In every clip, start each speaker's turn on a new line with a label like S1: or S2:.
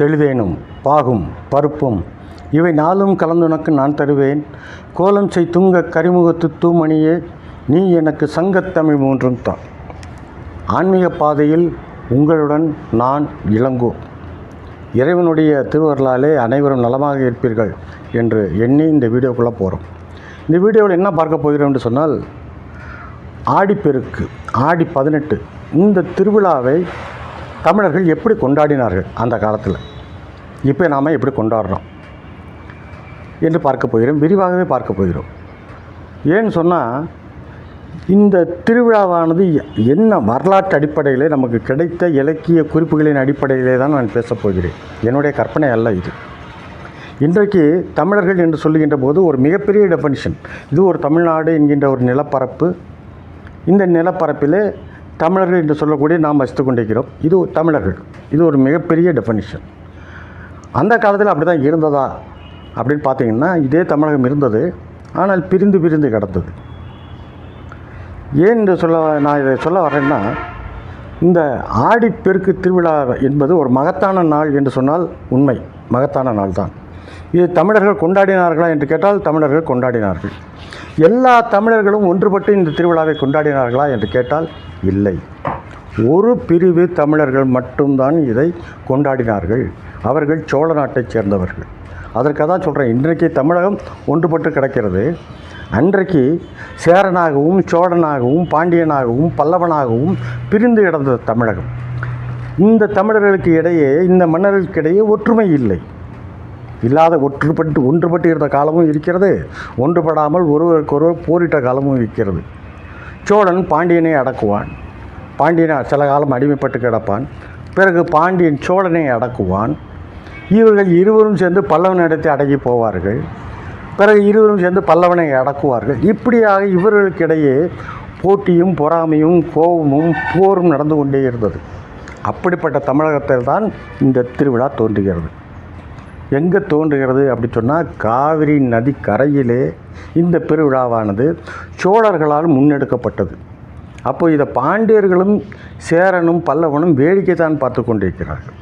S1: தெளிவேனும் பாகும் பருப்பும் இவை நாளும் கலந்துனக்கு நான் தருவேன். கோலம் செய் துங்க கரிமுகத்து தூமணியே நீ எனக்கு சங்கத்தமிழ் மூன்றும் தான் ஆன்மீக பாதையில் உங்களுடன் நான் இளங்கோ. இறைவனுடைய திருவருளாலே அனைவரும் நலமாக இருப்பீர்கள் என்று எண்ணி இந்த வீடியோக்குள்ளே போகிறோம். இந்த வீடியோவில் என்ன பார்க்க போகிறோம் என்று சொன்னால் ஆடிப்பெருக்கு ஆடி பதினெட்டு. இந்த திருவிழாவை தமிழர்கள் எப்படி கொண்டாடினார்கள் அந்த காலத்தில்? இப்போ நாம் எப்படி கொண்டாடுறோம்? என்று பார்க்க போகிறோம். விரிவாகவே பார்க்க போகிறோம். ஏன்னு சொன்னால் இந்த திருவிழாவானது என்ன வரலாற்று அடிப்படையிலே நமக்கு கிடைத்த இலக்கிய குறிப்புகளின் அடிப்படையிலே தான் நான் பேசப் போகிறேன். என்னுடைய கற்பனை அல்ல இது. இன்றைக்கு தமிழர்கள் என்று சொல்லுகின்ற போது ஒரு மிகப்பெரிய டெஃபனிஷன் இது ஒரு தமிழ்நாடு என்கின்ற ஒரு நிலப்பரப்பு. இந்த நிலப்பரப்பிலே தமிழர்கள் என்று சொல்லக்கூடிய நாம் வசித்து கொண்டிருக்கிறோம். இது தமிழர்கள். இது ஒரு மிகப்பெரிய டெஃபனிஷன் அந்த காலத்தில் அப்படி தான் இருந்ததா அப்படின்னு பார்த்தீங்கன்னா இதே தமிழகம் இருந்தது. ஆனால் பிரிந்து பிரிந்து கிடந்தது. ஏன் என்று சொல்ல நான் இதை சொல்ல வரேன்னா இந்த ஆடிப்பெருக்கு திருவிழா என்பது ஒரு மகத்தான நாள் என்று சொன்னால் உண்மை. மகத்தான நாள் தான் இது தமிழர்கள் கொண்டாடினார்களா என்று கேட்டால் தமிழர்கள் கொண்டாடினார்கள். எல்லா தமிழர்களும் ஒன்றுபட்டு இந்த திருவிழாவை கொண்டாடினார்களா என்று கேட்டால் இல்லை. ஒரு பிரிவு தமிழர்கள் மட்டும்தான் இதை கொண்டாடினார்கள். அவர்கள் சோழ நாட்டைச் சேர்ந்தவர்கள். அதற்காக தான் சொல்கிறேன் இன்றைக்கு தமிழகம் ஒன்றுபட்டு கிடக்கிறது. அன்றைக்கு சேரனாகவும் சோழனாகவும் பாண்டியனாகவும் பல்லவனாகவும் பிரிந்து கிடந்த தமிழகம். இந்த தமிழர்களுக்கு இடையே இந்த மன்னர்களுக்கு இடையே ஒற்றுமை இல்லை. இல்லாத ஒற்றுப்பட்டு ஒன்றுபட்டு இருந்த காலமும் இருக்கிறது. ஒன்றுபடாமல் ஒருவருக்கொருவர் போரிட்ட காலமும் இருக்கிறது. சோழன் பாண்டியனை அடக்குவான். பாண்டியனை சில காலம் அடிமைப்பட்டு கிடப்பான். பிறகு பாண்டியன் சோழனை அடக்குவான். இவர்கள் இருவரும் சேர்ந்து பல்லவனிடத்தை அடங்கி போவார்கள். பிறகு இருவரும் சேர்ந்து பல்லவனை அடக்குவார்கள். இப்படியாக இவர்களுக்கிடையே போட்டியும் பொறாமையும் கோபமும் போரும் நடந்து கொண்டே இருந்தது. அப்படிப்பட்ட தமிழகத்தில் தான் இந்த திருவிழா தோன்றுகிறது. எங்கே தோன்றுகிறது அப்படி சொன்னால் காவிரி நதி கரையிலே இந்த பெருவிழாவானது சோழர்களால் முன்னெடுக்கப்பட்டது. அப்போ இதை பாண்டியர்களும் சேரனும் பல்லவனும் வேடிக்கை தான் பார்த்து கொண்டிருக்கிறார்கள்.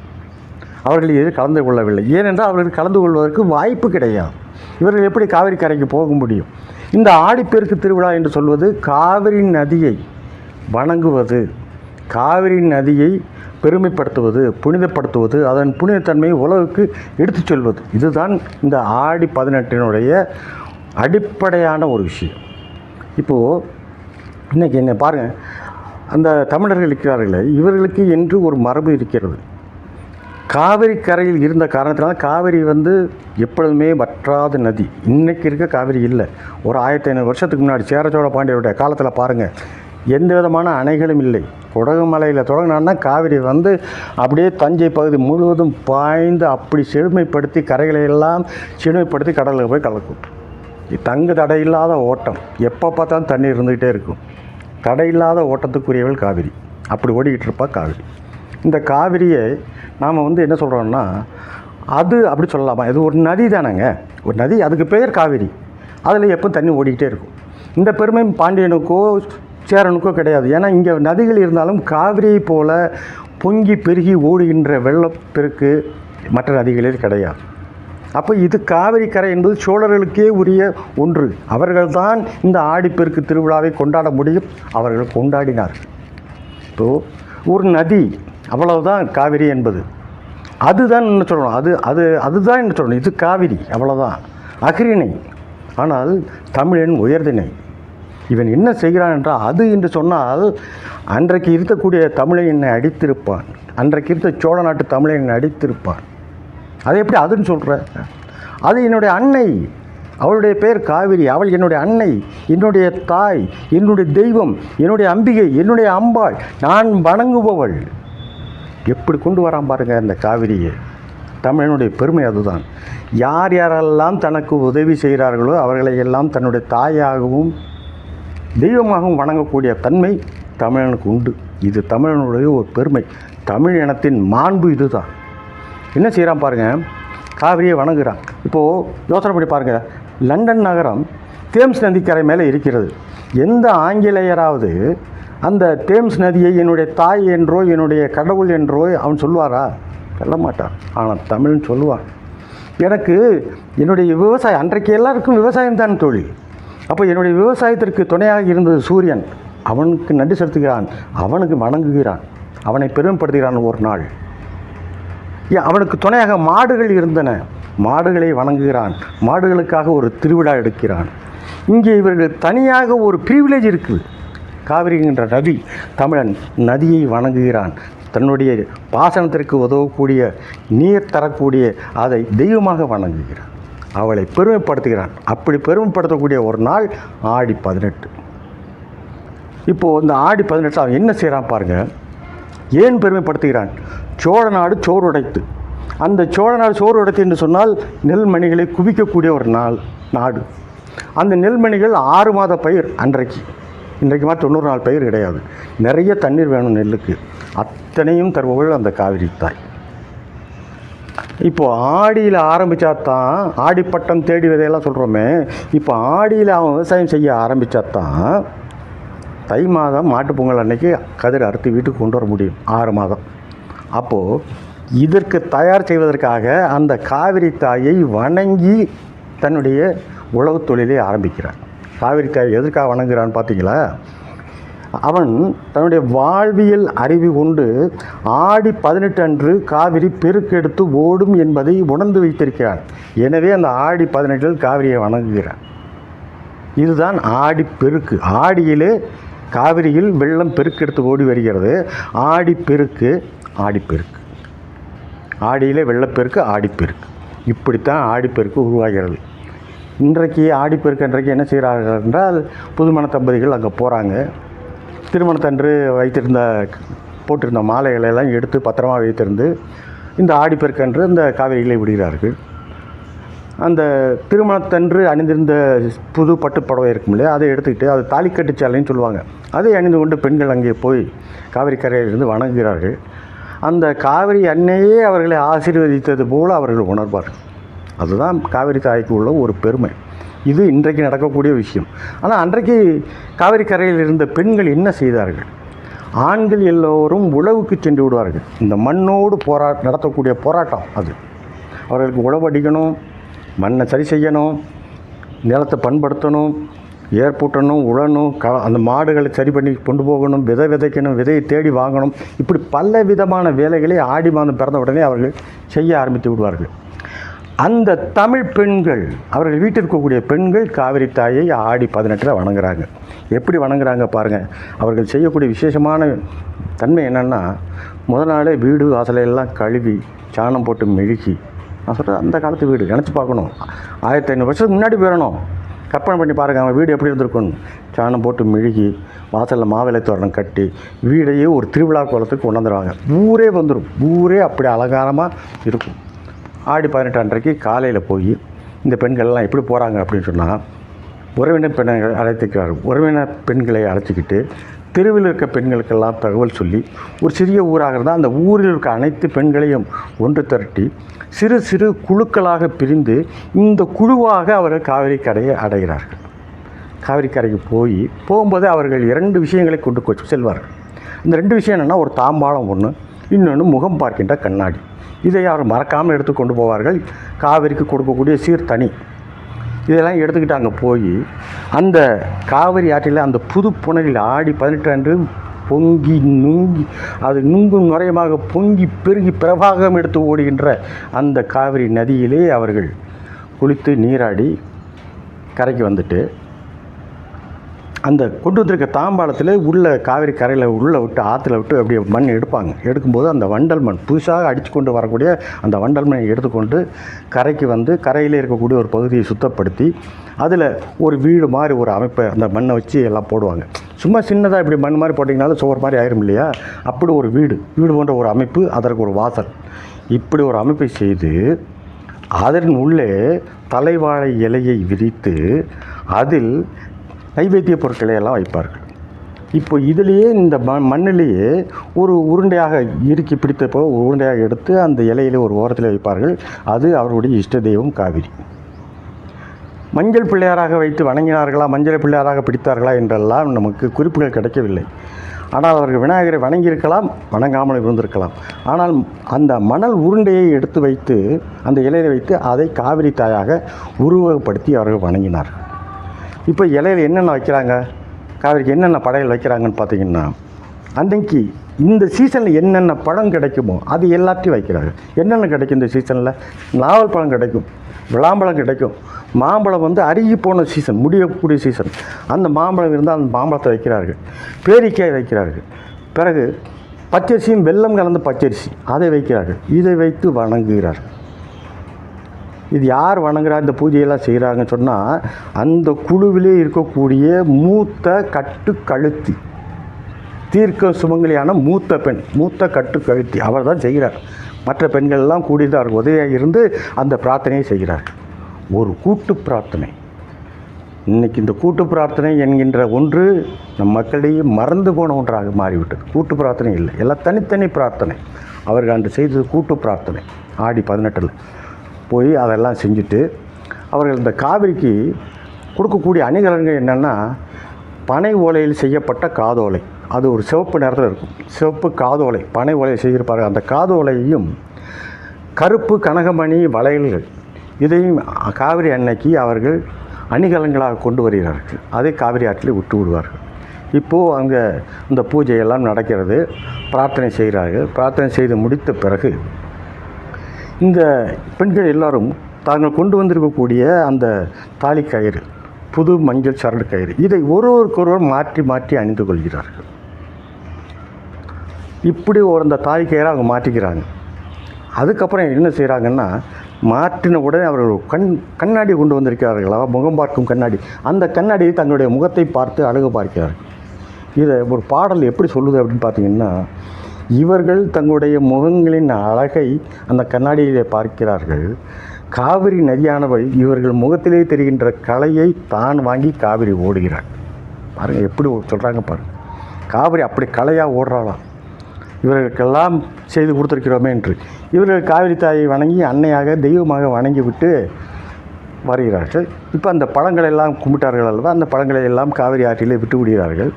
S1: அவர்கள் இதில் கலந்து கொள்ளவில்லை. ஏனென்றால் அவர்கள் கலந்து கொள்வதற்கு வாய்ப்பு கிடையாது. இவர்கள் எப்படி காவிரி கரைக்கு போக முடியும்? இந்த ஆடிப்பெருக்கு திருவிழா என்று சொல்வது காவிரி நதியை வணங்குவது. காவிரி நதியை பெருமைப்படுத்துவது புனிதப்படுத்துவது அதன் புனிதத்தன்மையை உலகுக்கு எடுத்துச் சொல்வது. இதுதான் இந்த ஆடி பதினெட்டினுடைய அடிப்படையான ஒரு விஷயம். இப்போது இன்றைக்கி என்ன பாருங்கள் அந்த தமிழர்கள் இருக்கிறார்களே இவர்களுக்கு என்று ஒரு மரபு இருக்கிறது. காவிரி கரையில் இருந்த காரணத்தினால காவிரி வந்து எப்பொழுதுமே வற்றாத நதி. இன்றைக்கி இருக்க காவிரி இல்லை. ஒரு ஆயிரத்தி ஐநூறு வருஷத்துக்கு முன்னாடி சேரச்சோழ பாண்டியருடைய காலத்தில் பாருங்கள் எந்த விதமான அணைகளும் இல்லை. குடகுமலையில் தொடங்கினான்னா காவிரி வந்து அப்படியே தஞ்சை பகுதி முழுவதும் பாய்ந்து அப்படி செழுமைப்படுத்தி கரைகளை எல்லாம் செழுமைப்படுத்தி கடலில் போய் கலக்கும். தங்கு தடையில்லாத ஓட்டம். எப்போ பார்த்தாலும் தண்ணி இருந்துக்கிட்டே இருக்கும். தடையில்லாத ஓட்டத்துக்குரியவள் காவிரி. அப்படி ஓடிக்கிட்டு இருப்பா காவிரி. இந்த காவிரியை நாம் வந்து என்ன சொல்கிறோம்னா அது அப்படி சொல்லலாமா? இது ஒரு நதி தானேங்க. ஒரு நதி அதுக்கு பெயர் காவிரி. அதில் எப்போ தண்ணி ஓடிக்கிட்டே இருக்கும். இந்த பெருமை பாண்டியனுக்கோ சேரனுக்கோ கிடையாது. ஏன்னா இங்கே நதிகள் இருந்தாலும் காவிரியை போல் பொங்கி பெருகி ஓடுகின்ற வெள்ளப்பெருக்கு மற்ற நதிகளில் கிடையாது. அப்போ இது காவிரி கரை என்பது சோழர்களுக்கே உரிய ஒன்று. அவர்கள்தான் இந்த ஆடிப்பெருக்கு திருவிழாவை கொண்டாட முடியும். அவர்கள் கொண்டாடினார்கள். இப்போ ஒரு நதி அவ்வளவுதான் காவிரி என்பது. அதுதான் என்ன சொல்லணும்? அது அது அதுதான் என்ன சொல்லணும்? இது காவிரி அவ்வளோதான் அகிரிணை ஆனால் தமிழின் உயர்திணை. இவன் என்ன செய்கிறான் என்றால் அது என்று சொன்னால் அன்றைக்கு இருக்கக்கூடிய தமிழை என்னை அடித்திருப்பான். அன்றைக்கு இருந்த சோழ நாட்டு தமிழை என்னை அடித்திருப்பான். அதை எப்படி அதுன்னு சொல்கிற அது என்னுடைய அன்னை. அவளுடைய பெயர் காவிரி. அவள் என்னுடைய அன்னை என்னுடைய தாய் என்னுடைய தெய்வம் என்னுடைய அம்பிகை என்னுடைய அம்பாள். நான் வணங்குபவள். எப்படி கொண்டு வரான் பாருங்க இந்த காவிரியை? தமிழனுடைய பெருமை அதுதான். யார் யாரெல்லாம் தனக்கு உதவி செய்கிறார்களோ அவர்களை எல்லாம் தன்னுடைய தாயாகவும் தெய்வமாகவும் வணங்கக்கூடிய தன்மை தமிழனுக்கு உண்டு. இது தமிழனுடைய ஒரு பெருமை. தமிழ் இனத்தின் மாண்பு இதுதான். என்ன செய்கிறான் பாருங்கள் காவிரியை வணங்குகிறான் இப்போது யோசனை பண்ணி பாருங்கள் லண்டன் நகரம் தேம்ஸ் நதிக்கரை மேலே இருக்கிறது. எந்த ஆங்கிலேயராவது அந்த தேம்ஸ் நதியை என்னுடைய தாய் என்றோ என்னுடைய கடவுள் என்றோ அவன் சொல்வாரா? சொல்ல மாட்டான் ஆனால் தமிழ்னு சொல்லுவான். எனக்கு என்னுடைய விவசாயம் அன்றைக்கு எல்லாருக்கும் விவசாயம் தான் தொழில் அப்போ என்னுடைய விவசாயத்திற்கு துணையாக இருந்தது சூரியன். அவனுக்கு நன்றி செலுத்துகிறான். அவனுக்கு வணங்குகிறான். அவனை பெருமைப்படுத்துகிறான் ஒரு நாள். அவனுக்கு துணையாக மாடுகள் இருந்தன. மாடுகளை வணங்குகிறான். மாடுகளுக்காக ஒரு திருவிழா எடுக்கிறான். இங்கே இவர்கள் தனியாக ஒரு ப்ரிவிலேஜ் இருக்குது காவிரிங்கிற நதி தமிழன் நதியை வணங்குகிறான். தன்னுடைய பாசனத்திற்கு உதவக்கூடிய நீர் தரக்கூடிய அதை தெய்வமாக வணங்குகிறான். அவளை பெருமைப்படுத்துகிறான். அப்படி பெருமைப்படுத்தக்கூடிய ஒரு நாள் ஆடி பதினெட்டு. இப்போது இந்த ஆடி பதினெட்டு அவன் என்ன செய்கிறான் பாருங்கள் ஏன் பெருமைப்படுத்துகிறான்? சோழ நாடு சோறு உடைத்து அந்த சோழ நாடு சோறு உடைத்து என்று சொன்னால் நெல்மணிகளை குவிக்கக்கூடிய ஒரு நாள் நாடு. அந்த நெல்மணிகள் ஆறு மாத பயிர் அன்றைக்கு. இன்றைக்கு மாதிரி தொண்ணூறு நாள் பயிர் கிடையாது. நிறைய தண்ணீர் வேணும் நெல்லுக்கு. அத்தனையும் தருபவள் அந்த காவிரி தாய். இப்போது ஆடியில் ஆரம்பித்தா தான் ஆடிப்பட்டம் தேடி விதையெல்லாம் சொல்கிறோமே இப்போ ஆடியில் அவன் விவசாயம் செய்ய ஆரம்பித்தா தான் தை மாதம் மாட்டுப் பொங்கல் அன்னைக்கு கதிர் அறுத்து வீட்டுக்கு கொண்டு வர முடியும் ஆறு மாதம். அப்போது இதற்கு தயார் செய்வதற்காக அந்த காவிரி தாயை வணங்கி தன்னுடைய உழவு தொழிலை ஆரம்பிக்கிறான் காவிரி தாய் எதற்காக வணங்குறான்னு பார்த்தீங்களா? அவன் தன்னுடைய வாழ்வியல் அறிவு கொண்டு ஆடி பதினெட்டு அன்று காவிரி பெருக்கெடுத்து ஓடும் என்பதை உணர்ந்து வைத்திருக்கிறான். எனவே அந்த ஆடி பதினெட்டில் காவிரியை வணங்குகிறான். இதுதான் ஆடி பெருக்கு. ஆடியிலே காவிரியில் வெள்ளம் பெருக்கெடுத்து ஓடி வருகிறது. ஆடி பெருக்கு ஆடிப்பெருக்கு ஆடியிலே வெள்ளப்பெருக்கு ஆடிப்பெருக்கு இப்படித்தான் ஆடிப்பெருக்கு உருவாகிறது. இன்றைக்கு ஆடிப்பெருக்கு அன்றைக்கு என்ன செய்கிறார்கள் என்றால் புதுமண தம்பதிகள் அங்கே போகிறாங்க. திருமணத்தன்று வைத்திருந்த போட்டிருந்த மாலைகளை எல்லாம் எடுத்து பத்திரமா வைத்திருந்து இந்த ஆடிப்பெருக்கன்று இந்த காவிரிகளை விடுகிறார்கள். அந்த திருமணத்தன்று அணிந்திருந்த புது பட்டு புடவை இருக்கும் இல்லையா அதை எடுத்துக்கிட்டு அது தாலிக்கட்டு சேலைன்னு சொல்லுவாங்க. அதை அணிந்து கொண்டு பெண்கள் அங்கே போய் காவிரி கரையிலிருந்து வணங்குகிறார்கள். அந்த காவிரி அன்னையே அவர்களை ஆசீர்வதித்தது போல் அவர்கள் உணர்வார்கள். அதுதான் காவிரி தாய்க்கு உள்ள ஒரு பெருமை. இது இன்றைக்கு நடக்கக்கூடிய விஷயம். ஆனால் அன்றைக்கு காவிரி கரையில் இருந்த பெண்கள் என்ன செய்தார்கள்? ஆண்கள் எல்லோரும் உழவுக்கு சென்று விடுவார்கள். இந்த மண்ணோடு போரா நடத்தக்கூடிய போராட்டம் அது. அவர்களுக்கு உழவு அடிக்கணும் மண்ணை சரி செய்யணும் நிலத்தை பண்படுத்தணும் ஏற்பூட்டணும் உழணும் க அந்த மாடுகளை சரி பண்ணி கொண்டு போகணும் விதை விதைக்கணும் விதையை தேடி வாங்கணும். இப்படி பல விதமான வேலைகளை ஆடி மாதம் பிறந்த உடனே அவர்கள் செய்ய ஆரம்பித்து விடுவார்கள். அந்த தமிழ் பெண்கள் அவர்கள் வீட்டில் இருக்கக்கூடிய பெண்கள் காவிரி தாயை ஆடி பதினெட்டில் வணங்குறாங்க. எப்படி வணங்குறாங்க பாருங்கள் அவர்கள் செய்யக்கூடிய விசேஷமான தன்மை என்னென்னா முதல் நாளே வீடு வாசலையெல்லாம் கழுவி சாணம் போட்டு மெழுகி நான் சொல்கிறது அந்த காலத்து வீடு நினச்சி பார்க்கணும். ஆயிரத்தி ஐநூறு வருஷத்துக்கு முன்னாடி போயிடணும். கற்பனை பண்ணி பாருங்கள் அவன் வீடு எப்படி இருந்திருக்கும் சாணம் போட்டு மெழுகி வாசலில் மாவிலை தோரணம் கட்டி வீடையே ஒரு திருவிழா கோலத்துக்கு கொண்டாந்துருவாங்க. ஊரே வந்துடும் ஊரே அப்படி அலங்காரமாக இருக்கும். ஆடி பதினெட்டு அன்றைக்கு காலையில் போய் இந்த பெண்கள்லாம் எப்படி போகிறாங்க அப்படின்னு சொன்னால் உறவினர் பெண்கள் அழைத்துக்கிறார்கள் உறவினர் பெண்களை அழைச்சிக்கிட்டு தெருவில் இருக்க பெண்களுக்கெல்லாம் தகவல் சொல்லி ஒரு சிறிய ஊராக இருந்தால் அந்த ஊரில் இருக்க அனைத்து பெண்களையும் ஒன்று திரட்டி சிறு சிறு குழுக்களாக பிரிந்து இந்த குழுவாக அவர்கள் காவிரி கரையை அடைகிறார்கள். காவிரி கரைக்கு போய் போகும்போது அவர்கள் இரண்டு விஷயங்களை கொண்டு செல்வார்கள். இந்த ரெண்டு விஷயம் என்னென்னா ஒரு தாம்பாளம் ஒன்று இன்னொன்று முகம் பார்க்கின்ற கண்ணாடி. இதை அவர் மறக்காமல் எடுத்து கொண்டு போவார்கள். காவிரிக்கு கொடுக்கக்கூடிய சீர்தனி. இதெல்லாம் எடுத்துக்கிட்டாங்க போய் அந்த காவிரி ஆற்றில் அந்த புது புனரில் ஆடி பதினெட்டு அன்று பொங்கி நுங்கி அது நுங்கும் நுரையமாக பொங்கி பெருகி பிரபாகம் எடுத்து ஓடுகின்ற அந்த காவிரி நதியிலே அவர்கள் குளித்து நீராடி கரைக்கு வந்துட்டு அந்த கொண்டு வந்திருக்க தாம்பாளத்தில் உள்ள காவிரி கரையில் உள்ளே விட்டு ஆற்றுல விட்டு அப்படியே மண் எடுப்பாங்க. எடுக்கும்போது அந்த வண்டல் மண் புதுசாக அடித்து கொண்டு வரக்கூடிய அந்த வண்டல் மண்ணை எடுத்துக்கொண்டு கரைக்கு வந்து கரையில் இருக்கக்கூடிய ஒரு பகுதியை சுத்தப்படுத்தி அதில் ஒரு வீடு மாதிரி ஒரு அமைப்பை அந்த மண்ணை வச்சு எல்லாம் போடுவாங்க. சும்மா சின்னதாக இப்படி மண் மாதிரி போட்டிங்கனாலும் சோர் மாதிரி ஆயிரும் இல்லையா? அப்படி ஒரு வீடு வீடு போன்ற ஒரு அமைப்பு அதற்கு ஒரு வாசல். இப்படி ஒரு அமைப்பை செய்து அதன் உள்ளே தலைவாழை இலையை விரித்து அதில் நைவேத்திய பொருட்களை எல்லாம் வைப்பார்கள். இப்போ இதிலேயே இந்த ம மண்ணிலேயே ஒரு உருண்டையாக இறுக்கி பிடித்தப்போ ஒரு உருண்டையாக எடுத்து அந்த இலையிலே ஒரு ஓரத்தில் வைப்பார்கள். அது அவருடைய இஷ்ட தெய்வம் காவிரி. மஞ்சள் பிள்ளையாராக வைத்து வணங்கினார்களா மஞ்சள் பிள்ளையாராக பிடித்தார்களா என்றெல்லாம் நமக்கு குறிப்புகள் கிடைக்கவில்லை. ஆனால் அவர்கள் விநாயகரை வணங்கியிருக்கலாம் வணங்காமல் இருந்திருக்கலாம். ஆனால் அந்த மணல் உருண்டையை எடுத்து வைத்து அந்த இலையை வைத்து அதை காவிரி தாயாக உருவகப்படுத்தி அவர்கள் வணங்கினார்கள். இப்போ இலையில் என்னென்ன வைக்கிறாங்க? காவிரிக்கு என்னென்ன படையல் வைக்கிறாங்கன்னு பார்த்தீங்கன்னா அன்றைக்கு இந்த சீசனில் என்னென்ன பழம் கிடைக்குமோ அது எல்லாத்தையும் வைக்கிறாங்க. என்னென்ன கிடைக்கும் இந்த சீசனில் நாவல் பழம் கிடைக்கும் விளாம்பழம் கிடைக்கும். மாம்பழம் வந்து அருகி போன சீசன் முடியக்கூடிய சீசன் அந்த மாம்பழம் இருந்தால் அந்த மாம்பழத்தை வைக்கிறார்கள். பேரிக்காய் வைக்கிறார்கள். பிறகு பச்சரிசியும் வெல்லம் கலந்த பச்சரிசி அதை வைக்கிறார்கள். இதை வைத்து வணங்குகிறார்கள். இது யார் வணங்குறா இந்த பூஜையெல்லாம் செய்கிறாங்கன்னு சொன்னால் அந்த குழுவிலே இருக்கக்கூடிய மூத்த கட்டு கழுத்தி தீர்க்க சுமங்கலியான மூத்த பெண் மூத்த கட்டு கழுத்தி அவர் தான் செய்கிறார். மற்ற பெண்கள்லாம் எல்லாம் கூடிதான் உதவியாக இருந்து அந்த பிரார்த்தனையை செய்கிறார். ஒரு கூட்டு பிரார்த்தனை. இன்னைக்கு இந்த கூட்டு பிரார்த்தனை என்கின்ற ஒன்று நம் மக்களிடையே மறந்து போன ஒன்றாக மாறிவிட்டது. கூட்டு பிரார்த்தனை இல்லை. எல்லாம் தனித்தனி பிரார்த்தனை. அவர்கள் அன்று செய்தது கூட்டு பிரார்த்தனை. ஆடி பதினெட்டில். போய் அதெல்லாம் செஞ்சுட்டு அவர்கள் இந்த காவிரிக்கு கொடுக்கக்கூடிய அணிகலன்கள் என்னென்னா பனை ஓலையில் செய்யப்பட்ட காதோலை. அது ஒரு சிவப்பு நிறத்தில் இருக்கும். சிவப்பு காதோலை பனை ஓலையை செய்திருப்பார் அந்த காதோலையையும் கருப்பு கனகமணி வளையல்கள் இதையும் காவிரி அன்னைக்கு அவர்கள் அணிகலன்களாக கொண்டு வருகிறார்கள். அதை காவிரி ஆற்றில் விட்டு விடுவார்கள். இப்போது அங்கே இந்த பூஜையெல்லாம் நடக்கிறது. பிரார்த்தனை செய்கிறார்கள். பிரார்த்தனை செய்து முடித்த பிறகு இந்த பெண்கள் எல்லாரும் தாங்கள் கொண்டு வந்திருக்கக்கூடிய அந்த தாலி கயிறு புது மஞ்சள் சரடு கயிறு இதை ஒருவருக்கொருவர் மாற்றி மாற்றி அணிந்து கொள்கிறார்கள். இப்படி ஒரு அந்த தாலி கயிறை அவங்க மாற்றிக்கிறாங்க. அதுக்கப்புறம் என்ன செய்கிறாங்கன்னா மாற்றின உடனே அவர்கள் கண் கண்ணாடி கொண்டு வந்திருக்கிறார்களா. முகம் பார்க்கும் கண்ணாடி. அந்த கண்ணாடியை தங்களுடைய முகத்தை பார்த்து அழகு பார்க்கிறார்கள். இதை ஒரு பாடல் எப்படி சொல்லுது அப்படின்னு பார்த்தீங்கன்னா இவர்கள் தங்களுடைய முகங்களின் அழகை அந்த கண்ணாடியிலே பார்க்கிறார்கள். காவிரி நதியானவள் இவர்கள் முகத்திலே தெரிகின்ற கலையை தான் வாங்கி காவிரி ஓடுகிறாள் பாருங்கள் எப்படி சொல்கிறாங்க பாருங்கள் காவிரி அப்படி கலையாக ஓடுறாளாம் இவர்களுக்கெல்லாம் செய்து கொடுத்துருக்கிறோமே என்று. இவர்கள் காவிரி தாயை வணங்கி அன்னையாக தெய்வமாக வணங்கி விட்டு வருகிறார்கள். இப்போ அந்த பழங்களை எல்லாம் கும்பிட்டார்கள் அல்லவா? அந்த பழங்களை எல்லாம் காவிரி ஆற்றிலே விட்டு விடுகிறார்கள்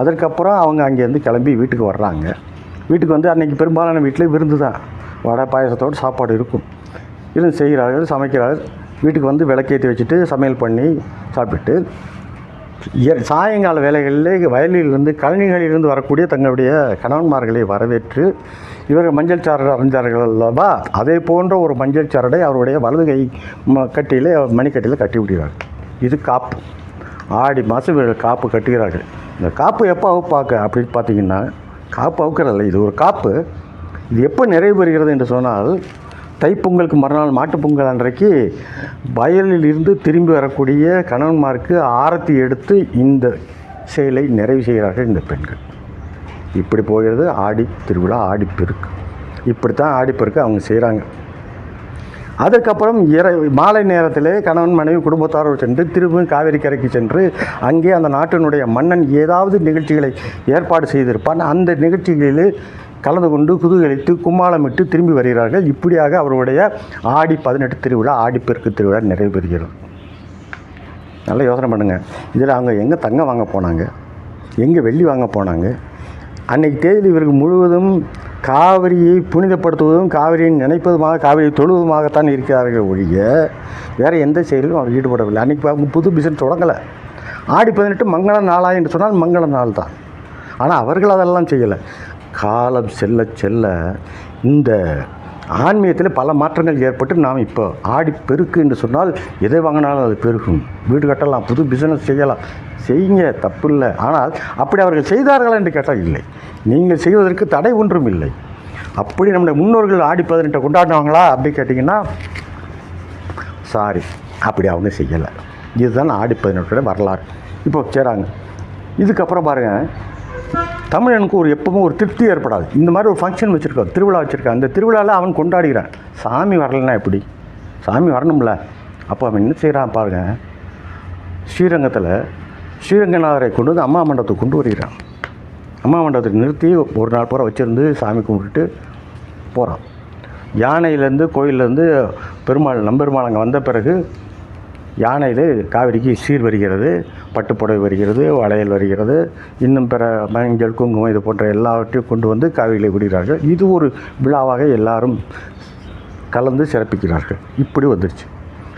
S1: அதற்கப்புறம் அவங்க அங்கேருந்து கிளம்பி வீட்டுக்கு வர்றாங்க. வீட்டுக்கு வந்து அன்றைக்கி பெரும்பாலான வீட்டில் விருந்து தான். வடை பாயசத்தோடு சாப்பாடு இருக்கும். இருந்து செய்கிறார்கள் சமைக்கிறார்கள். வீட்டுக்கு வந்து விளக்கேற்றி வச்சுட்டு சமையல் பண்ணி சாப்பிட்டு சாயங்கால வேலைகளிலே வயலிலிருந்து கழனிகளிலிருந்து வரக்கூடிய தங்களுடைய கணவன்மார்களை வரவேற்று இவர்கள் மஞ்சள் சாரடை அறிஞ்சார்கள் அல்லவா? அதே போன்ற ஒரு மஞ்சள் சாரடை அவருடைய வலது கை ம கட்டியில் மணிக்கட்டியில் கட்டி விடுகிறார்கள். இது காப்பு. ஆடி மாதம் இவர்கள் காப்பு கட்டுகிறார்கள். இந்த காப்பு எப்போ பார்க்க அப்படின்னு பார்த்தீங்கன்னா காப்பு அவுக்கிறதில்ல இது ஒரு காப்பு. இது எப்போ நிறைவு பெறுகிறது என்று சொன்னால் தைப்பொங்கலுக்கு மறுநாள் மாட்டுப்பொங்கல் அன்றைக்கு வயலில் இருந்து திரும்பி வரக்கூடிய கணவன்மாருக்கு ஆரத்தி எடுத்து இந்த செயலை நிறைவு செய்கிறார்கள் இந்த பெண்கள். இப்படி போகிறது. ஆடி திருவிழா ஆடிப்பெருக்கு. இப்படித்தான் ஆடிப்பெருக்கு அவங்க செய்கிறாங்க. அதுக்கப்புறம் இர மாலை நேரத்திலே கணவன் மனைவி குடும்பத்தாரோடு சென்று திரும்பவும் காவிரி கரைக்கு சென்று அங்கே அந்த நாட்டினுடைய மன்னன் ஏதாவது நிகழ்ச்சிகளை ஏற்பாடு செய்திருப்பான். அந்த நிகழ்ச்சிகளில் கலந்து கொண்டு குதூகலித்து கும்மாளமிட்டு திரும்பி வருகிறார்கள். இப்படியாக அவருடைய ஆடி பதினெட்டு திருவிழா ஆடிப்பெருக்கு திருவிழா நிறைவு பெறுகிறது நல்லா யோசனை பண்ணுங்கள் இதில் அவங்க எங்கே தங்கம் வாங்க போனாங்க? எங்கே வெள்ளி வாங்க போனாங்க? அன்னைக்கு தேதியில் இவர்கள் முழுவதும் காவிரியை புனிதப்படுத்துவதும் காவிரியை நினைப்பதுமாக காவிரியை தொழுவதுமாகத்தான் இருக்கிறார்கள் ஒழிய வேறு எந்த செயலிலும் அவர் ஈடுபடவில்லை. அன்றைக்கி அவங்க புது பிசினஸ் தொடங்கலை. ஆடி பதினெட்டு மங்கள நாளா என்று சொன்னால் மங்கள நாள் தான் ஆனால் அவர்கள் அதெல்லாம் செய்யலை. காலம் செல்ல செல்ல இந்த ஆன்மீகத்தில் பல மாற்றங்கள் ஏற்பட்டு நாம் இப்போ ஆடி பெருக்கு என்று சொன்னால் எதை வாங்கினாலும் அது பெருகும். வீடு கட்டலாம் புது பிஸ்னஸ் செய்யலாம். செய்யுங்க தப்பு இல்லை ஆனால் அப்படி அவர்கள் செய்தார்களா என்று கேட்டால் இல்லை. நீங்கள் செய்வதற்கு தடை ஒன்றும் இல்லை. அப்படி நம்முடைய முன்னோர்கள் ஆடி பதினெட்டை கொண்டாடினாங்களா அப்படி கேட்டிங்கன்னா சாரி அப்படி அவங்க செய்யலை. இதுதான் ஆடி பதினெட்டோட வரலாறு. இப்போ செய்கிறாங்க இதுக்கப்புறம் பாருங்கள் தமிழனுக்கு ஒரு எப்பவும் ஒரு திருப்தி ஏற்படாது. இந்த மாதிரி ஒரு ஃபங்க்ஷன் வச்சுருக்கோம் திருவிழா வச்சுருக்கான் அந்த திருவிழாவில் அவன் கொண்டாடுகிறான். சாமி வரலைன்னா எப்படி? சாமி வரணும்ல. அப்போ அவன் என்ன செய்கிறான் பாருங்க. ஸ்ரீரங்கத்தில் ஸ்ரீரங்கநாதரை கொண்டு வந்து அம்மா மண்டபத்துக்கு கொண்டு வருகிறான். அம்மா மண்டபத்தை நிறுத்தி ஒரு நாள் பூரா வச்சுருந்து சாமி கும்பிட்டுட்டு போகிறான் யானையிலேருந்து கோயிலேருந்து பெருமாள் நம்பெருமாள் அங்கே வந்த பிறகு யானையில் காவிரிக்கு சீர் வருகிறது பட்டுப்புடவை வருகிறது வளையல் வருகிறது. இன்னும் பிற மஞ்சள் குங்குமம் இது போன்ற எல்லாவற்றையும் கொண்டு வந்து காவிரியில் விடுகிறார்கள். இது ஒரு விழாவாக எல்லாரும் கலந்து சிறப்பிக்கிறார்கள். இப்படி வந்துருச்சு.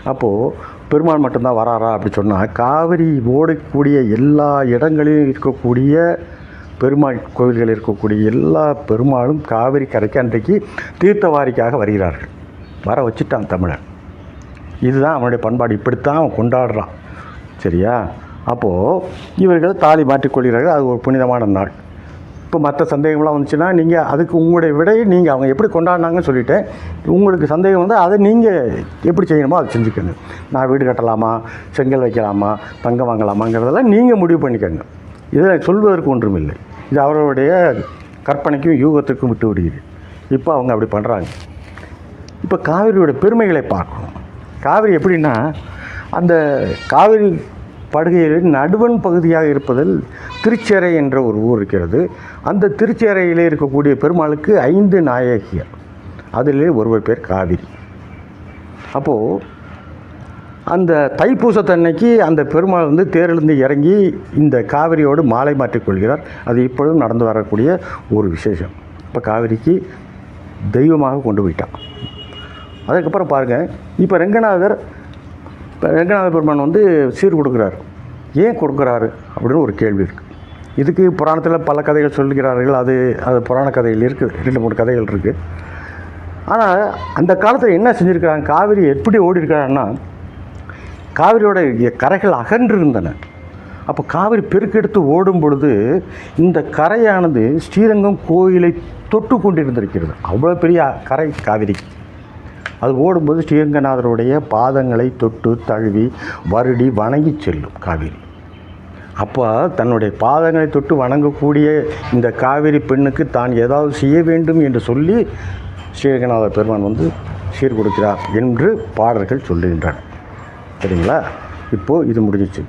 S1: அப்போது பெருமாள் மட்டும்தான் வராரா அப்படி சொன்னால் காவிரி ஓடக்கூடிய எல்லா இடங்களிலும் இருக்கக்கூடிய பெருமாள் கோவில்கள் இருக்கக்கூடிய எல்லா பெருமாளும் காவிரி கரைக்கு அன்றைக்கு தீர்த்தவாரிக்காக வருகிறார்கள். வர வச்சுட்டான் தமிழன். இதுதான் அவனுடைய பண்பாடு. இப்படித்தான் அவன் கொண்டாடுறான். சரியா? அப்போது இவர்கள் தாலி மாற்றிக்கொள்கிறார்கள் அது ஒரு புனிதமான நாள். இப்போ மற்ற சந்தேகம்லாம் வந்துச்சுன்னா நீங்கள் அதுக்கு உங்களுடைய விடையை நீங்கள் அவங்க எப்படி கொண்டாடினாங்கன்னு சொல்லிவிட்டேன் உங்களுக்கு சந்தேகம் வந்து அதை நீங்கள் எப்படி செய்யணுமோ அதை செஞ்சுக்கோங்க. நான் வீடு கட்டலாமா? செங்கல் வைக்கலாமா? தங்கம் வாங்கலாமாங்கிறதெல்லாம் நீங்கள் முடிவு பண்ணிக்கோங்க. இதில் சொல்வதற்கு ஒன்றும் இல்லை இது அவர்களுடைய கற்பனைக்கும் யூகத்திற்கும் விட்டு விடுகிறேன் இப்போ அவங்க அப்படி பண்ணுறாங்க இப்போ காவிரியோட பெருமைகளை பார்க்கணும். காவிரி எப்படின்னா அந்த காவிரி படுகையில் நடுவன் பகுதியாக இருப்பதில் திருச்சேரை என்ற ஒரு ஊர் இருக்கிறது. அந்த திருச்சேரையிலே இருக்கக்கூடிய பெருமாளுக்கு ஐந்து நாயகியர் அதிலே ஒருவர் பேர் காவிரி. அப்போது அந்த தைப்பூசத்தன்னைக்கு அந்த பெருமாள் வந்து தேரிலிருந்து இறங்கி இந்த காவிரியோடு மாலை மாற்றிக்கொள்கிறார் அது இப்பொழுதும் நடந்து வரக்கூடிய ஒரு விசேஷம். இப்போ காவிரிக்கு தெய்வமாக கொண்டு போயிட்டான். அதுக்கப்புறம் பாருங்கள் இப்போ ரெங்கநாதர் இப்போ ரெங்கநாத பெருமான் வந்து சீர் கொடுக்குறாரு. ஏன் கொடுக்குறாரு அப்படின்னு ஒரு கேள்வி இருக்குது இதுக்கு புராணத்தில் பல கதைகள் சொல்கிறார்கள் அது அது புராண கதைகள் இருக்குது. ரெண்டு மூணு கதைகள் இருக்குது ஆனால் அந்த காலத்தில் என்ன செஞ்சுருக்கிறாங்க? காவிரி எப்படி ஓடி இருக்காங்கன்னா காவிரியோட கரைகள் அகன்றிருந்தன. அப்போ காவிரி பெருக்கெடுத்து ஓடும் பொழுது இந்த கரையானது ஸ்ரீரங்கம் கோயிலை தொட்டு கொண்டிருந்திருக்கிறது. அவ்வளோ பெரிய கரை காவிரி. அது ஓடும்போது ஸ்ரீரங்கநாதருடைய பாதங்களை தொட்டு தழுவி வருடி வணங்கி செல்லும் காவிரி. அப்போ தன்னுடைய பாதங்களை தொட்டு வணங்கக்கூடிய இந்த காவிரி பெண்ணுக்கு தான் ஏதாவது செய்ய வேண்டும் என்று சொல்லி ஸ்ரீரங்கநாத பெருமான் வந்து சீர் கொடுக்கிறார் என்று பாடல்கள் சொல்லுகின்றன. சரிங்களா? இப்போது இது முடிஞ்சிச்சு.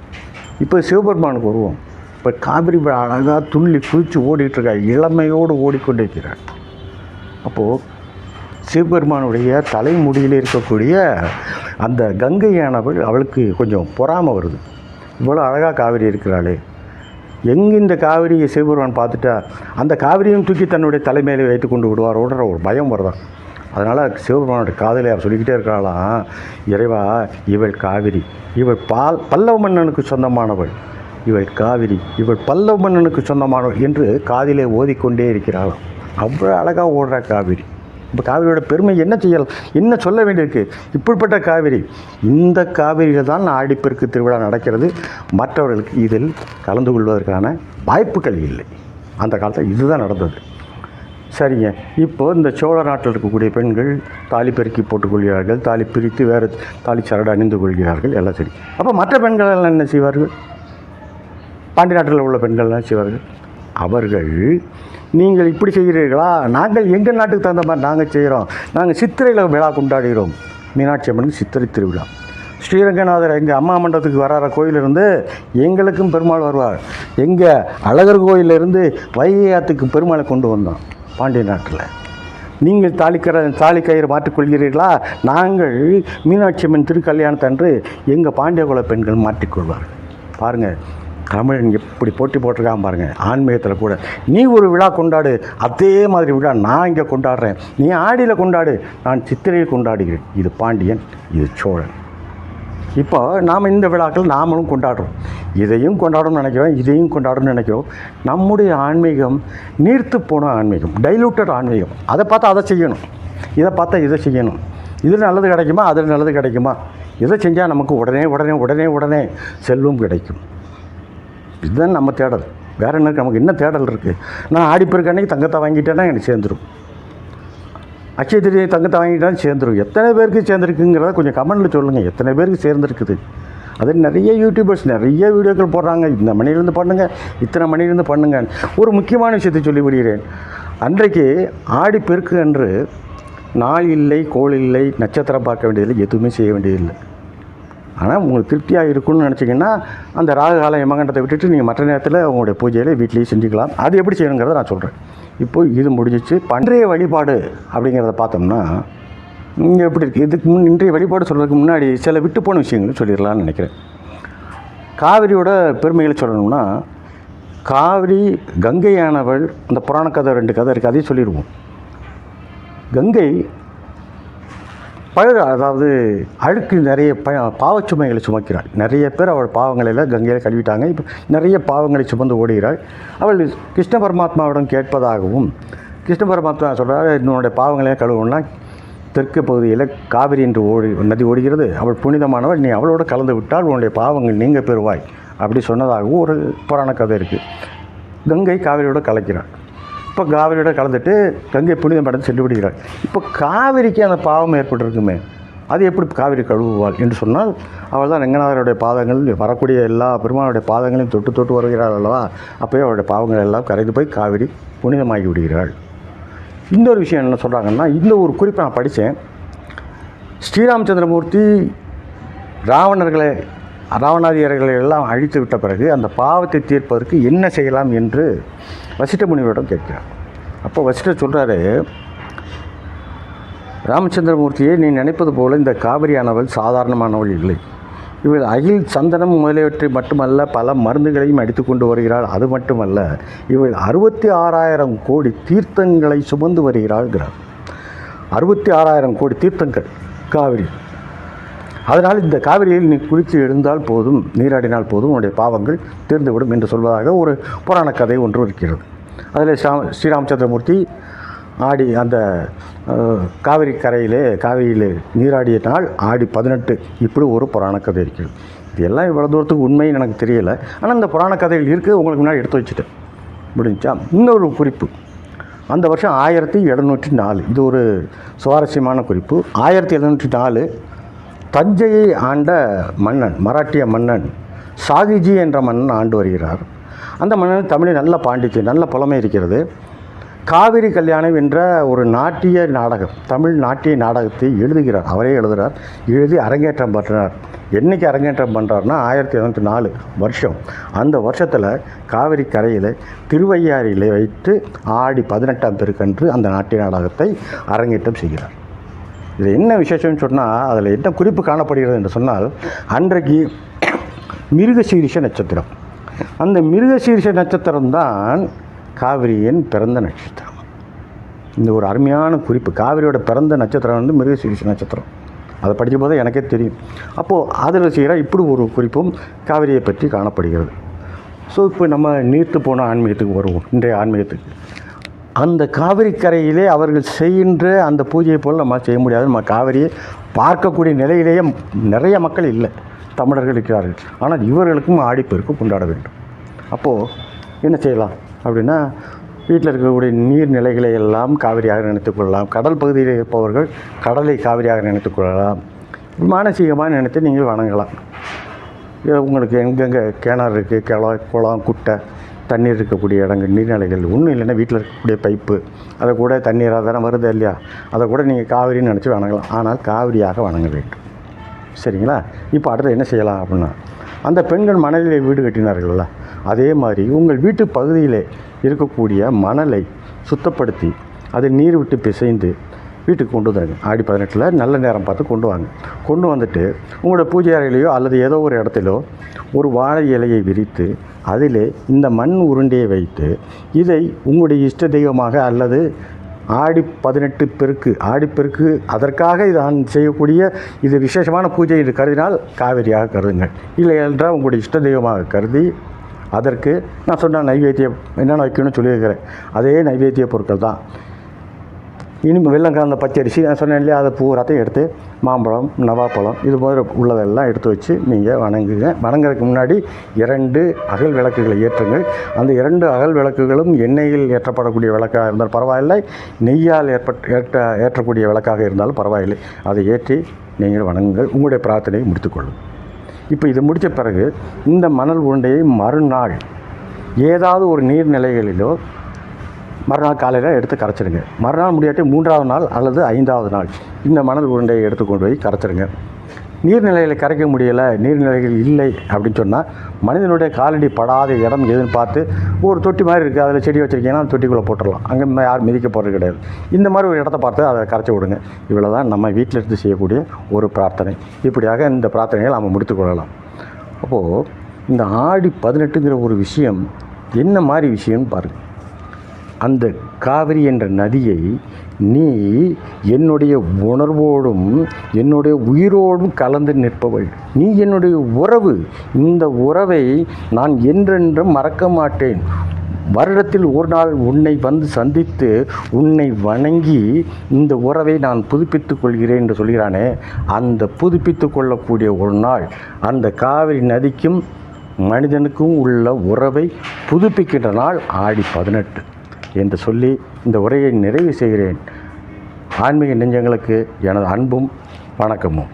S1: இப்போ சிவபெருமானுக்கு வருவோம். இப்போ காவிரி அழகாக துள்ளி குதித்து ஓடிட்டுருக்கார் இளமையோடு ஓடிக்கொண்டிருக்கிறார். அப்போது சிவபெருமானுடைய தலைமுடியில் இருக்கக்கூடிய அந்த கங்கையானவள் அவளுக்கு கொஞ்சம் பொறாமை வருது. இவ்வளோ அழகாக காவிரி இருக்கிறாளே. எங்கே இந்த காவிரியை சிவபெருமான் பார்த்துட்டா அந்த காவிரியும் தூக்கி தன்னுடைய தலைமையில வைத்து கொண்டு விடுவாரோன்ற ஒரு பயம் வருதான். அதனால் சிவபெருமானுடைய காதலை அவர் சொல்லிக்கிட்டே இருக்காளாம் இறைவா இவள் காவிரி இவள் பால் பல்லவ மன்னனுக்கு சொந்தமானவள் இவள் காவிரி இவள் பல்லவ மன்னனுக்கு சொந்தமானவள் என்று காதிலே ஓதிக்கொண்டே இருக்கிறாளாம். அவ்வளோ அழகாக ஓடுற காவிரி. இப்போ காவிரியோட பெருமை என்ன செய்யலாம் என்ன சொல்ல வேண்டியிருக்கு? இப்படிப்பட்ட காவிரி. இந்த காவிரியில் தான் ஆடிப்பெருக்கு திருவிழா நடக்கிறது. மற்றவர்களுக்கு இதில் கலந்து கொள்வதற்கான வாய்ப்புகள் இல்லை. அந்த காலத்தில் இதுதான் நடந்தது. சரிங்க. இப்போது இந்த சோழ நாட்டில் இருக்கக்கூடிய பெண்கள் தாலி பெருக்கி போட்டுக்கொள்கிறார்கள் தாலி பிரித்து வேறு தாலி சரடு அணிந்து கொள்கிறார்கள். எல்லாம் சரி. அப்போ மற்ற பெண்கள் எல்லாம் என்ன செய்வார்கள்? பாண்டி நாட்டில் உள்ள பெண்கள் என்ன செய்வார்கள்? அவர்கள் நீங்கள் இப்படி செய்கிறீர்களா? நாங்கள் எங்கள் நாட்டுக்கு தகுந்த மாதிரி நாங்கள் செய்கிறோம். நாங்கள் சித்திரையில் விழா கொண்டாடுகிறோம். மீனாட்சி அம்மன் சித்திரை திருவிழா. ஸ்ரீரங்கநாதர் எங்கள் அம்மா மண்டபத்துக்கு வராத கோயிலிருந்து எங்களுக்கும் பெருமாள் வருவார். எங்கள் அழகர் கோயிலிருந்து வைகை ஆற்றுக்கு பெருமாளை கொண்டு வந்தோம். பாண்டிய நாட்டில். நீங்கள் தாலிக்கர தாலி கயிறு மாற்றிக்கொள்கிறீர்களா? நாங்கள் மீனாட்சி அம்மன் திருக்கல்யாணத்தன்று எங்கள் பாண்டியகுல பெண்கள் மாற்றிக்கொள்வார்கள். பாருங்கள் தமிழன் எப்படி போட்டி போட்டிருக்கான் பாருங்கள் ஆன்மீகத்தில் கூட. நீ ஒரு விழா கொண்டாடு. அதே மாதிரி விழா நான் இங்கே கொண்டாடுறேன். நீ ஆடியில் கொண்டாடு. நான் சித்திரையில் கொண்டாடுகிறேன். இது பாண்டியன் இது சோழன். இப்போ நாம் இந்த விழாக்கள் நாமளும் கொண்டாடுறோம். இதையும் கொண்டாடணும்னு நினைக்கிறோம் இதையும் கொண்டாடணும்னு நினைக்கிறோம். நம்முடைய ஆன்மீகம் நீர்த்து போன ஆன்மீகம் டைலூட்டட் ஆன்மீகம். அதை பார்த்தா அதை செய்யணும். இதை பார்த்தா இதை செய்யணும். இதில் நல்லது கிடைக்குமா? அதில் நல்லது கிடைக்குமா? இதை செஞ்சால் நமக்கு உடனே உடனே உடனே உடனே செல்வம் கிடைக்கும். இதுதான் நம்ம தேடல். வேறு என்ன நமக்கு என்ன தேடல் இருக்குது நான் ஆடிப்பெருக்கு அன்றைக்கி தங்கத்தை வாங்கிட்டேன்னா எனக்கு சேர்ந்துடும் அக்ஷய திருதியை தங்கத்தை வாங்கிட்டாலும் சேர்ந்துரும். எத்தனை பேருக்கு சேர்ந்துருக்குங்கிறத கொஞ்சம் கமெண்டில் சொல்லுங்கள் எத்தனை பேருக்கு சேர்ந்துருக்குது? அது நிறைய யூடியூபர்ஸ் நிறைய வீடியோக்கள் போடுறாங்க. இந்த மணிலேருந்து பண்ணுங்கள் இத்தனை மணிலேருந்து பண்ணுங்க. ஒரு முக்கியமான விஷயத்தை சொல்லி விடுகிறேன். அன்றைக்கு ஆடி பெருக்கு அன்று நாள் இல்லை கோள் இல்லை நட்சத்திரம் பார்க்க வேண்டியதில்லை எதுவுமே செய்ய வேண்டியதில்லை. ஆனால் உங்களுக்கு திருப்தியாக இருக்கும்னு நினச்சிங்கன்னா அந்த ராகு கால யமகண்டத்தை விட்டுட்டு நீங்கள் மற்ற நேரத்தில் உங்களுடைய பூஜையிலே வீட்லேயே செஞ்சுக்கலாம். அது எப்படி செய்யணுங்கிறத நான் சொல்கிறேன் இப்போ இது முடிஞ்சிச்சு. பன்றைய வழிபாடு அப்படிங்கிறத பார்த்தோம்னா இங்கே எப்படி இருக்குது இதுக்கு முன் இன்றைய வழிபாடு சொல்கிறதுக்கு முன்னாடி சில விட்டு போன விஷயங்களும் சொல்லிடலாம்னு நினைக்கிறேன். காவிரியோட பெருமைகளை சொல்லணும்னா காவிரி கங்கையானவள் அந்த புராண கதை ரெண்டு கதை இருக்குது அதையும் சொல்லிடுவோம். கங்கை பழு அதாவது அழுக்கு நிறைய ப பாவச்சுமைகளை சுமக்கிறாள். நிறைய பேர் அவள் பாவங்களெல்லாம் கங்கையில் கழுவிட்டாங்க. இப்போ நிறைய பாவங்களை சுமந்து ஓடுகிறாள். அவள் கிருஷ்ண பரமாத்மாவிடம் கேட்பதாகவும் கிருஷ்ண பரமாத்மா சொல்கிறார் என்னுடைய பாவங்களையும் கழுவுனா தெற்கு பகுதியில் காவிரி என்று ஓடி நதி ஓடுகிறது. அவள் புனிதமானவள். நீ அவளோடு கலந்து விட்டால் உன்னுடைய பாவங்கள் நீங்கள் பெறுவாய். அப்படி சொன்னதாகவும் ஒரு புராண கதை இருக்குது கங்கை காவிரியோடு கலக்கிறாள். இப்போ காவிரியோட கலந்துட்டு கங்கை புனிதம் படந்து சென்று இப்போ காவிரிக்கு அந்த பாவம் ஏற்பட்டிருக்குமே அது எப்படி காவிரி கழுவுவாள் என்று சொன்னால் அவள் தான் ரங்கநாதருடைய பாதங்கள் வரக்கூடிய எல்லா பெருமானுடைய பாதங்களையும் தொட்டு தொட்டு வருகிறாள் அல்லவா? அப்போயே அவளுடைய பாவங்கள் எல்லாம் கரைந்து போய் காவிரி புனிதமாகி விடுகிறாள். இன்னொரு விஷயம் என்ன சொல்கிறாங்கன்னா இந்த ஒரு குறிப்பை நான் படித்தேன். ஸ்ரீராமச்சந்திரமூர்த்தி ராவணர்களை ராவணாதியர்களை எல்லாம் அழித்து விட்ட பிறகு அந்த பாவத்தை தீர்ப்பதற்கு என்ன செய்யலாம் என்று வசிட்ட முனிவரிடம் கேட்கிறார். அப்போ வசிட்டர் சொல்கிறாரு ராமச்சந்திரமூர்த்தியை நீ நினைப்பது போல இந்த காவிரியானவள் சாதாரணமானவள் இல்லை. இவள் அகில் சந்தனம் முதலியவற்றை மட்டுமல்ல பல மருந்துகளையும் அடித்து கொண்டு வருகிறாள். அது மட்டுமல்ல இவள் அறுபத்தி ஆறாயிரம் கோடி தீர்த்தங்களை சுமந்து வருகிறாள்கிறார் அறுபத்தி ஆறாயிரம் கோடி தீர்த்தங்கள் காவிரி. அதனால் இந்த காவிரியில் நீ குளித்து எழுந்தால் போதும் நீராடினால் போதும் உன்னுடைய பாவங்கள் தீர்ந்துவிடும் என்று சொல்வதாக ஒரு புராண கதை ஒன்று இருக்கிறது. அதில் ஸ்ரீ ஸ்ரீராமச்சந்திரமூர்த்தி ஆடி அந்த காவிரி கரையிலே காவிரியில் நீராடிய நாள் ஆடி பதினெட்டு. இப்படி ஒரு புராண கதை இருக்கிறது. இது எல்லாம் இவ்வளோ தூரத்துக்கு உண்மைன்னு எனக்கு தெரியலை. ஆனால் இந்த புராண கதைகள் இருக்குது உங்களுக்கு முன்னாடி எடுத்து வச்சுட்டேன். முடிஞ்சா? இன்னொரு குறிப்பு. அந்த வருஷம் ஆயிரத்தி எழுநூற்றி நாலு. இது ஒரு சுவாரஸ்யமான குறிப்பு. ஆயிரத்தி எழுநூற்றி நாலு தஞ்சையை ஆண்ட மன்னன் மராட்டிய மன்னன் சாகிஜி என்ற மன்னன் ஆண்டு வருகிறார். அந்த மன்னன் தமிழில் நல்ல பாண்டித்யம் நல்ல புலமை இருக்கிறது. காவிரி கல்யாணம் என்ற ஒரு நாட்டிய நாடகம் தமிழ் நாட்டிய நாடகத்தை எழுதுகிறார். அவரே எழுதுகிறார் எழுதி அரங்கேற்றம் பண்ணுறார் என்னைக்கு அரங்கேற்றம் பண்ணுறாருனா ஆயிரத்தி எழுநூற்றி நாலு வருஷம். அந்த வருஷத்தில் காவிரி கரையில் திருவையாறிலே வைத்து ஆடி பதினெட்டாம் பெருக்கன்று அந்த நாட்டிய நாடகத்தை அரங்கேற்றம் செய்கிறார். இது என்ன விசேஷம்னு சொன்னால் அதில் என்ன குறிப்பு காணப்படுகிறது என்று சொன்னால் அன்றைக்கு மிருகசீரிஷ நட்சத்திரம். அந்த மிருகசீரிஷ நட்சத்திரம் தான் காவிரியின் பிறந்த நட்சத்திரம். இந்த ஒரு அருமையான குறிப்பு. காவிரியோட பிறந்த நட்சத்திரம் வந்து மிருகசீரிஷ நட்சத்திரம். அதை படிக்கும் போது எனக்கே தெரியும். அப்போது அதில் செய்கிற இப்படி ஒரு குறிப்பும் காவிரியை பற்றி காணப்படுகிறது. ஸோ இப்போ நம்ம நீர்த்து போன ஆன்மீகத்துக்கு வருவோம். இன்றைய ஆன்மீகத்துக்கு. அந்த காவிரி கரையிலே அவர்கள் செய்கின்ற அந்த பூஜையை போல் நம்ம செய்ய முடியாது. நம்ம காவிரியை பார்க்கக்கூடிய நிலையிலேயே நிறைய மக்கள் இல்லை. தமிழர்கள் இருக்கிறார்கள். ஆனால் இவர்களுக்கும் ஆடிப்பெருக்கு கொண்டாட வேண்டும். அப்போது என்ன செய்யலாம்? அப்படின்னா வீட்டில் இருக்கக்கூடிய நீர்நிலைகளை எல்லாம் காவிரியாக நினைத்துக்கொள்ளலாம் கடல் பகுதியில் இருப்பவர்கள் கடலை காவிரியாக நினைத்துக்கொள்ளலாம் மானசீகமாக நினைத்து நீங்கள் வணங்கலாம். இது உங்களுக்கு எங்கெங்கே கிணறு இருக்குது கிள குளம் குட்டை தண்ணீர் இருக்கக்கூடிய இடங்கள் நீர்நிலைகள் ஒன்றும் இல்லைன்னா வீட்டில் இருக்கக்கூடிய பைப்பு அதை கூட தண்ணீராக தானே வருது இல்லையா? அதை கூட நீங்கள் காவிரின்னு நினச்சி வணங்கலாம். ஆனால் காவிரியாக வணங்க வேண்டும். சரிங்களா? இப்போ அடுத்து என்ன செய்யலாம் அப்படின்னா அந்த பெண்கள் மணலிலே வீடு கட்டினார்கள்ல அதே மாதிரி உங்கள் வீட்டு பகுதியிலே இருக்கக்கூடிய மணலை சுத்தப்படுத்தி அதை நீர் விட்டு பிசைந்து வீட்டுக்கு கொண்டு வந்துடுங்க ஆடி பதினெட்டில் நல்ல நேரம் பார்த்து கொண்டு வாங்க. கொண்டு வந்துட்டு உங்களோட பூஜை அறையிலையோ அல்லது ஏதோ ஒரு இடத்திலோ ஒரு வாழை இலையை விரித்து அதிலே இந்த மண் உருண்டையை வைத்து இதை உங்களுடைய இஷ்ட தெய்வமாக அல்லது ஆடி பதினெட்டு பெருக்கு ஆடிப்பெருக்கு அதற்காக நான் செய்யக்கூடிய இது விசேஷமான பூஜை என்று கருதினால் காவிரியாக கருதுங்கள். இல்லை என்றால் உங்களுடைய இஷ்ட தெய்வமாக கருதி அதற்கு நான் சொன்ன நைவேத்தியம் என்னென்ன வைக்கணும்னு சொல்லியிருக்கிறேன். அதே நைவேத்திய பொருட்கள் தான். இனிமே வெள்ளம் கலந்த பச்சரிசி நான் சொன்னேன் இல்லையா? அதை பூராத்தையும் எடுத்து மாம்பழம் நவாப்பழம் இது மாதிரி உள்ளதெல்லாம் எடுத்து வச்சு நீங்கள் வணங்குங்க. வணங்குறதுக்கு முன்னாடி இரண்டு அகல் விளக்குகளை ஏற்றுங்கள். அந்த இரண்டு அகல் விளக்குகளும் எண்ணெயில் ஏற்றப்படக்கூடிய விளக்காக இருந்தால் பரவாயில்லை. நெய்யால் ஏற்பட் ஏற்ற ஏற்றக்கூடிய விளக்காக இருந்தாலும் பரவாயில்லை. அதை ஏற்றி நீங்கள் வணங்குங்கள். உங்களுடைய பிரார்த்தனையை முடித்துக்கொள்ளும். இப்போ இது முடித்த பிறகு இந்த மணல் உருண்டையை மறுநாள் ஏதாவது ஒரு நீர்நிலைகளிலோ மறுநாள் காலையில் எடுத்து கரைச்சிடுங்க. மறுநாள் முடியாட்டி மூன்றாவது நாள் அல்லது ஐந்தாவது நாள் இந்த மணல் உருண்டையை எடுத்து கொண்டு போய் கரைச்சிடுங்க. நீர்நிலையில் கரைக்க முடியலை நீர்நிலைகள் இல்லை அப்படின்னு சொன்னால் மனிதனுடைய காலடி படாத இடம் எதுன்னு பார்த்து ஒரு தொட்டி மாதிரி இருக்குது அதில் செடி வச்சுருக்கீங்கன்னா அந்த தொட்டிக்குள்ளே போட்டுடலாம். அங்கே ம- யாரும் மிதிக்க போகிறது கிடையாது. இந்த மாதிரி ஒரு இடத்த பார்த்து அதை கரைச்சி விடுங்க. இவ்வளோ தான் நம்ம வீட்டில் இருந்து செய்யக்கூடிய ஒரு பிரார்த்தனை. இப்படியாக இந்த பிரார்த்தனையை நம்ம முடித்துக்கொள்ளலாம் அப்போது இந்த ஆடி பதினெட்டுங்கிற ஒரு விஷயம் என்ன மாதிரி விஷயம்னு பாருங்கள் அந்த காவிரி என்ற நதியை நீ என்னுடைய உணர்வோடும் என்னுடைய உயிரோடும் கலந்து நிற்பவள். நீ என்னுடைய உறவு. இந்த உறவை நான் என்றென்றும் மறக்க மாட்டேன். வருடத்தில் ஒரு நாள் உன்னை வந்து சந்தித்து உன்னை வணங்கி இந்த உறவை நான் புதுப்பித்து கொள்கிறேன் என்று சொல்கிறானே அந்த புதுப்பித்து கொள்ளக்கூடிய ஒரு நாள் அந்த காவிரி நதிக்கும் மனிதனுக்கும் உள்ள உறவை புதுப்பிக்கின்ற நாள் ஆடி பதினெட்டு. என்று சொல்லி இந்த உரையை நிறைவு செய்கிறேன். ஆன்மீக நெஞ்சங்களுக்கு எனது அன்பும் வணக்கமும்.